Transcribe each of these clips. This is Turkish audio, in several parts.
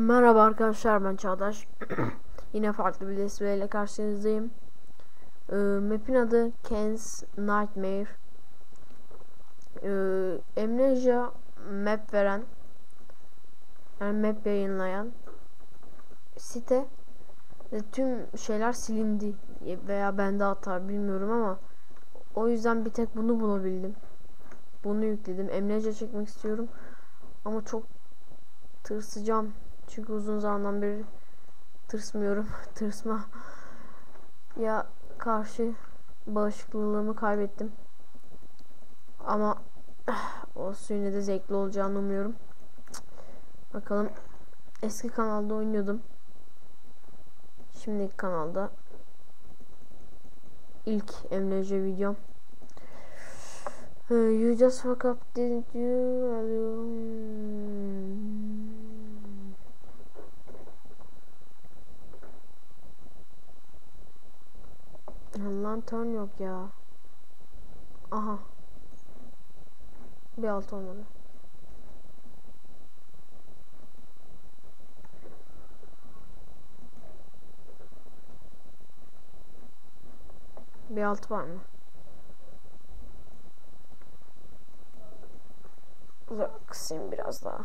Merhaba arkadaşlar ben Çağdaş. Yine farklı bir ile karşınızdayım. Ee, map'in adı Ken's Nightmare. Ee, Amnesia map veren yani map yayınlayan site ve tüm şeyler silindi veya bende hata bilmiyorum ama o yüzden bir tek bunu bulabildim. Bunu yükledim. Amnesia çekmek istiyorum ama çok tırsacağım. Çünkü uzun zamandan beri tırsmıyorum. Tırsma. Ya karşı bağışıklılığımı kaybettim. Ama olsun yine de zevkli olacağını umuyorum. Bakalım. Eski kanalda oynuyordum. Şimdiki kanalda ilk emlece videom. You just fuck up didn't you? Lantern yok ya. Aha. Bir alt olmadı. Bir alt var mı? Dur kısayım biraz daha.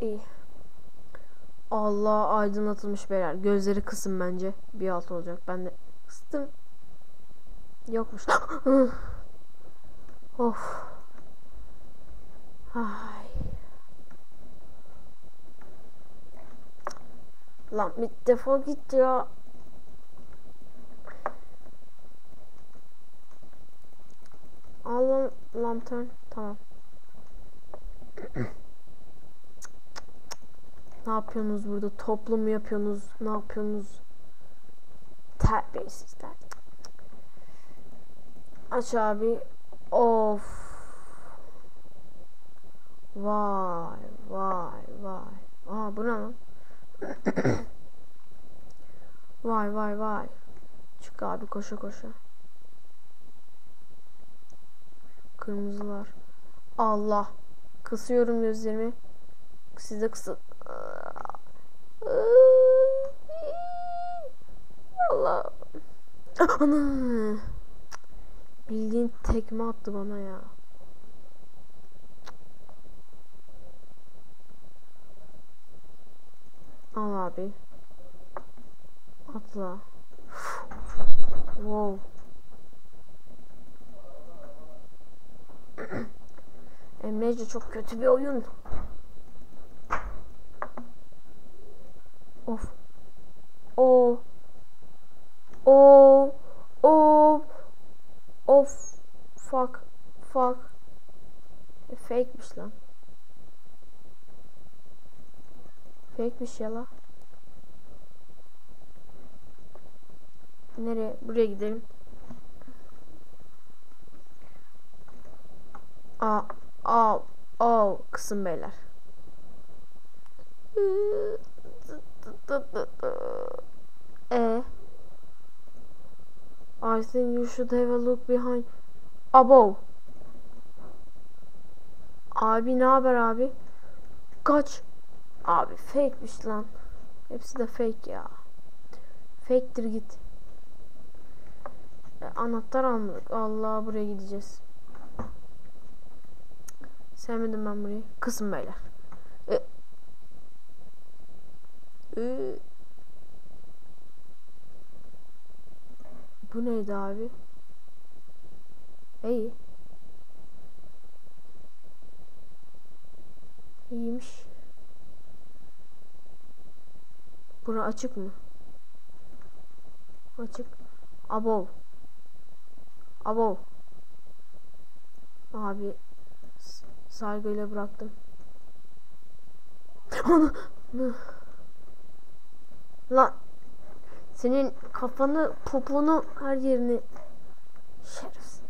İyi. Allah aydınlatılmış beyler. Gözleri kısın bence. Bir alt olacak. Ben de kıstım. Yokmuş. of. Ay. Lan bir defol git ya. Al lantern. Tamam. Ne yapıyorsunuz burada? Toplu mu yapıyorsunuz? Ne yapıyorsunuz? Terbiyesizler. Aç abi. Of. Vay vay vay. Aa bu ne lan? vay vay vay. Çık abi koşa koşa. Kırmızılar. Allah. Kısıyorum gözlerimi. Siz de kısın. Allah. Ana. Bildiğin tekme attı bana ya. Al abi. Atla. wow. Emrece çok kötü bir oyun. Of. O. O. O. Of. Fuck. Fuck. E, fake'miş lan. Fake'miş ya la. Nereye? Buraya gidelim. Aa, aa, aa, kısım beyler. E. I think you should have a look behind. Abo. Abi ne haber abi? Kaç. Abi fake'miş lan. Hepsi de fake ya. Fake'tir git. E, anahtar almadık. Allah buraya gideceğiz. Sevmedim ben burayı. Kısım beyler. E. E. Bu neydi abi? İyi. İyiymiş. Bura açık mı? Açık. Abov. Abov. Abi saygıyla bıraktım. Lan senin kafanı, poponu, her yerini şerefsiz.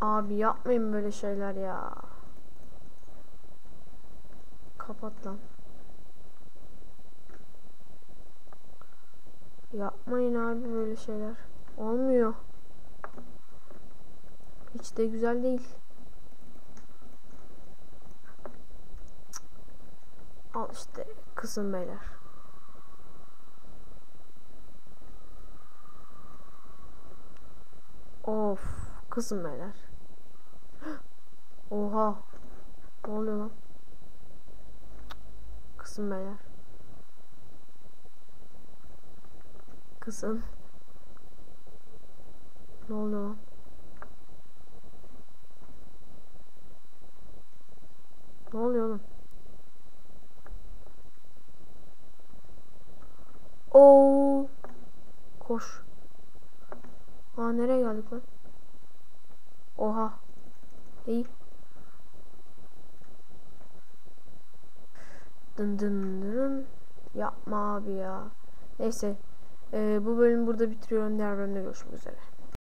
Abi yapmayın böyle şeyler ya. Kapat lan. Yapmayın abi böyle şeyler. Olmuyor. Hiç de güzel değil. Al işte kızım beyler. Of kızım beyler. Oha. Ne oluyor lan? Kızım beyler. Kızım. Ne oluyor lan? Ne oluyor oğlum? Oo. Koş. Aa nereye geldik lan? Oha. İyi. Dın dın dın. Yapma abi ya. Neyse. Ee, bu bölümü burada bitiriyorum. Diğer bölümde görüşmek üzere.